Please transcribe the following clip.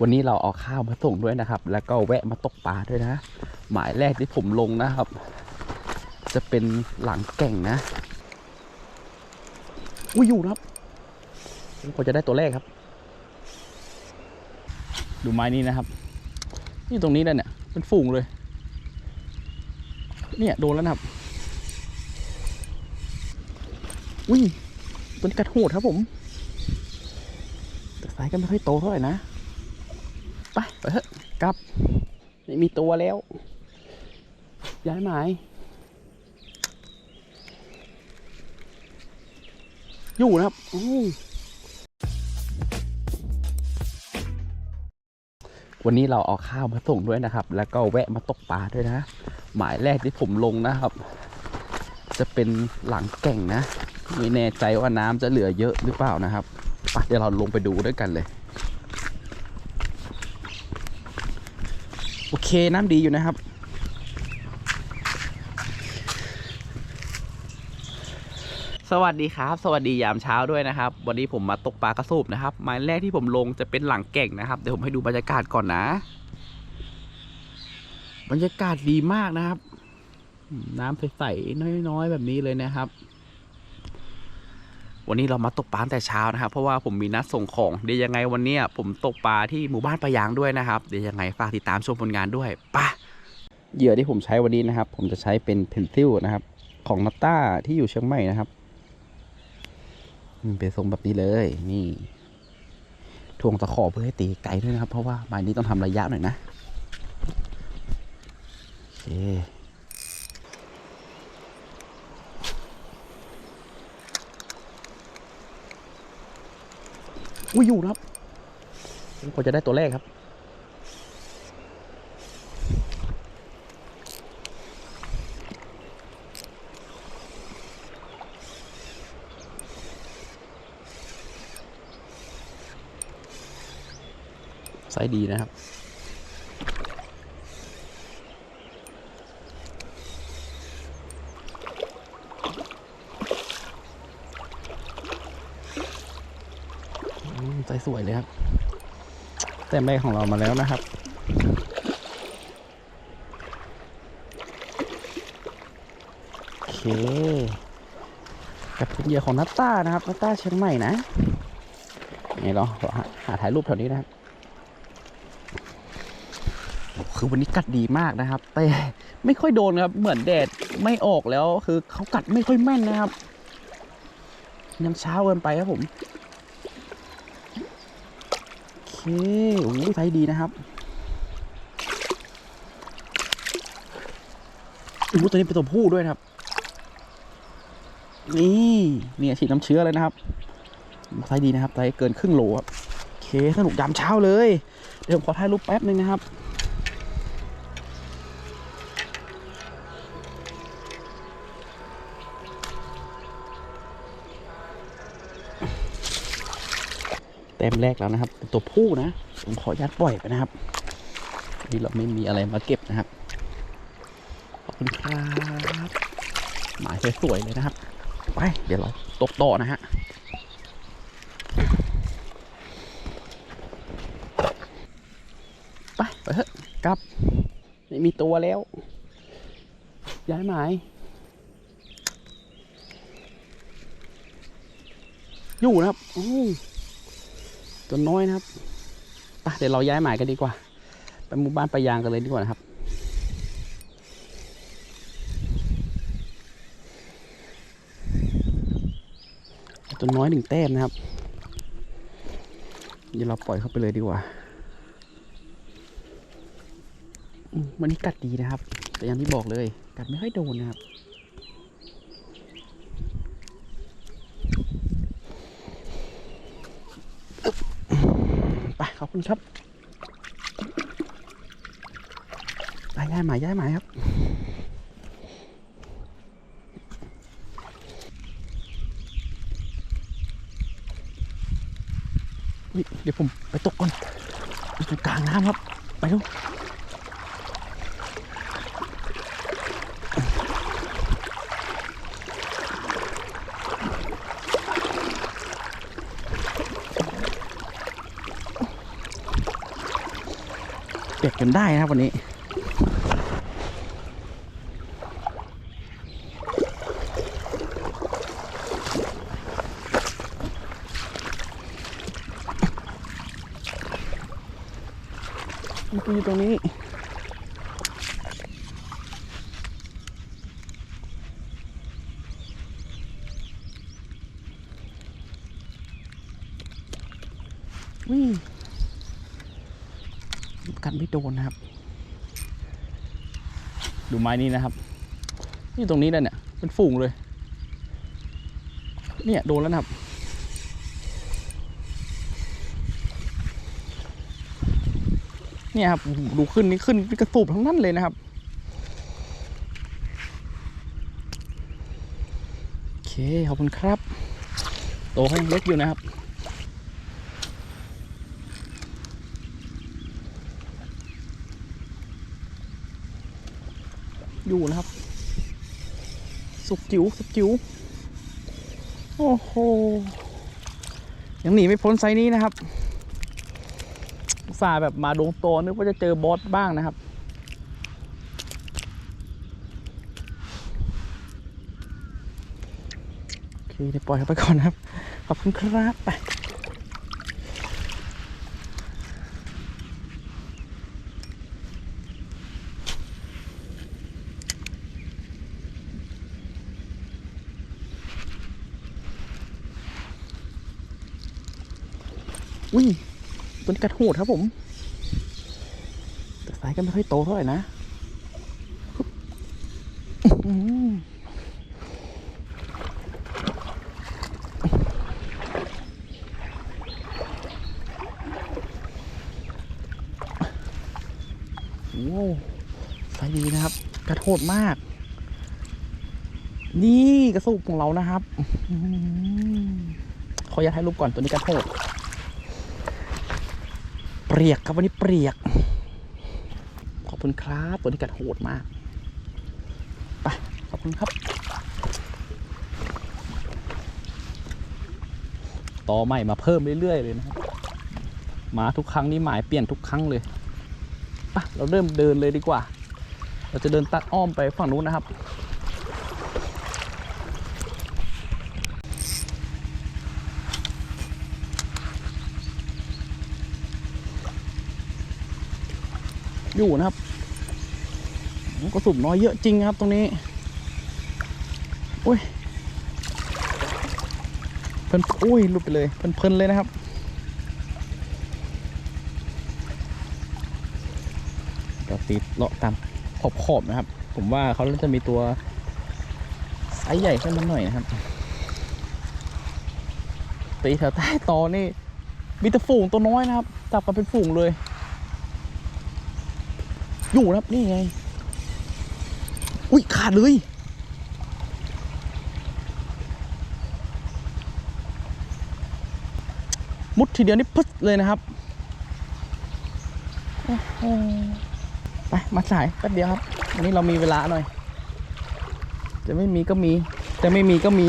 วันนี้เราเอาข้าวมาส่งด้วยนะครับ แล้วก็แวะมาตกปลาด้วยนะ หมายแรกที่ผมลงนะครับ จะเป็นหลังแก่งนะอุ้ยอยู่ครับพอจะได้ตัวแรกครับ ดูไม้นี้นะครับ นี่ตรงนี้เลยเนี่ยเป็นฝูงเลย เนี่ยโดนแล้วนะครับ อุ้ยตัวนี้กัดโหดครับผมแต่สายก็ไม่ค่อยโตเท่าไหร่นะ ไปไปเถอะกลับไม่มีตัวแล้ว ย้ายหมายอยู่นะครับอู้วันนี้เราเอาข้าวมาส่งด้วยนะครับ แล้วก็แวะมาตกปลาด้วยนะ หมายแรกที่ผมลงนะครับ จะเป็นหลังแก่งนะ ไม่แน่ใจว่าน้ำจะเหลือเยอะหรือเปล่านะครับไปเดี๋ยวเราลงไปดูด้วยกันเลย โอเคน้ำดีอยู่นะครับ สวัสดีครับ สวัสดียามเช้าด้วยนะครับ วันนี้ผมมาตกปลากระสูบนะครับหมายแรกที่ผมลงจะเป็นหลังแก่งนะครับ เดี๋ยวผมให้ดูบรรยากาศก่อนนะ บรรยากาศดีมากนะครับ น้ำใสๆน้อยๆแบบนี้เลยนะครับ วันนี้เรามาตกปลาตั้งแต่เช้านะครับ เพราะว่าผมมีนัดส่งของ เดี๋ยวยังไงวันนี้ผมตกปลาที่หมู่บ้านปะยางด้วยนะครับ เดี๋ยวยังไงฝากติดตามชมผลงานด้วยปะเหยื่อที่ผมใช้วันนี้นะครับ ผมจะใช้เป็นเพนซิลนะครับ ของนัตต้าที่อยู่เชียงใหม่นะครับอืมเป็นทรงแบบนี้เลย นี่ทวงตะขอเพื่อให้ตีไกลด้วยนะครับ เพราะว่าไม้นี้ต้องทำระยะหน่อยนะโอเค อุ้ยอยู่นะครับพอจะได้ตัวแรกครับไซส์ดีนะครับ อืมไซส์สวยเลยครับ แต้มแรกของเรามาแล้วนะครับ โอเค กับเป็นเหยื่อของนัตตานะครับ นัตต้าเชียงใหม่นะนี่เราหาหาถ่ายรูปแถวนี้นะครับคือวันนี้กัดดีมากนะครับ แต่ไม่ค่อยโดนครับ เหมือนแดดไม่ออกแล้ว คือเขากัดไม่ค่อยแม่นนะครับยังเช้าเกินไปครับผม โอเคโอ้โหไซดีนะครับโอ้โหตัวนี้เป็นตัวผู้ด้วยนะครับ นี่เนี่ยฉีดน้ำเชื้อเลยนะครับไซดีนะครับไซเกินครึ่งโลครับโอเคสนุกยามเช้าเลย เดี๋ยวผมขอถ่ายรูปแป๊บนึงนะครับ ต็มแรกแล้วนะครับเป็นตัวผู้นะผมขออนุญาตปล่อยไปนะครับนี่เราไม่มีอะไรมาเก็บนะครับขอบคุณครับหมายสวยๆเลยนะครับไปเดี๋ยวเราตกต่อนะฮะไปไปเถอะกลับไม่มีตัวแล้ว ย้ายหมายอยู่นะครับอู้ ตัวน้อยนะครับไปเดี๋ยวเราย้ายหมายกันดีกว่า ไปหมู่บ้านปะยางกันเลยดีกว่านะครับ ตัวน้อยหนึ่งแต้มนะครับ เดี๋ยวเราปล่อยเข้าไปเลยดีกว่ามวันนี้กัดดีนะครับ แต่อย่างที่บอกเลย กัดไม่ค่อยโดนนะครับ ขอบคุณครับไปย้ายหมายย้ายหมายครับเดี๋ยวผมไปตกก่อนอยู่ตรงกลางน้ำครับ ไปดู ปียกกันได้นะครับวันนี้มันอยู่ตรงนี้วิ่ง กันไม่โดนนะครับ ดูไม้นี้นะครับ นี่ตรงนี้เลยเนี่ยเป็นฝูงเลย เนี่ยโดนแล้วนะครับ เนี่ยครับดูขึ้นนี่ขึ้นเป็นกระสูบทั้งนั้นเลยนะครับโอเคขอบคุณครับ โตเขายังเล็กอยู่นะครับ อยู่นะครับ สุกจิ๋วสุกจิ๋วโอ้โหยังหนีไม่พ้นไซนี้นะครับสาแบบมาดวงโตนึกว่าจะเจอบอสบ้างนะครับ โอเคเดี๋ยวปล่อยเขาไปก่อนนะครับ ขอบคุณครับไป อุ้ยตัวนี้กระโหดครับผม แต่สายก็ไม่ค่อยโตเท่าไหร่นะอื้อหือโอ้สายดีนะครับ กระโหดมาก นี่กระสูบของเรานะครับ ขออนุญาตถ่ายรูปก่อนตัวนี้กระโหด เปรียกครับวันนี้เปรียก ขอบคุณครับตัวนี้กัดโหดมากไปขอบคุณครับ ต่อใหม่มาเพิ่มเรื่อยๆเลยนะครับมาทุกครั้งนี่หมายเปลี่ยนทุกครั้งเลยไปเราเริ่มเดินเลยดีกว่า เราจะเดินตัดอ้อมไปฝั่งนู้นนะครับ อยู่นะครับกระสุนน้อยเยอะจริงครับตรงนี้อุ้ยเพลินอุ้ยหลุดไปเลยเพลินเลยนะครับ ก็ตีเลาะตามขอบขอบนะครับ ผมว่าเขาจะมีตัวไซส์ใหญ่ขึ้นมาหน่อยนะครับ ตีแถวใต้ตอนี่มีแต่ฝูงตัวน้อยนะครับ จับกันเป็นฝูงเลย อยู่นะครับนี่ไง อุ้ยขาดเลยมุดทีเดียวนี่ปึ๊ดเลยนะครับไปมาสายแป๊บเดียวครับวันนี้เรามีเวลาหน่อย จะไม่มีก็มี จะไม่มีก็มี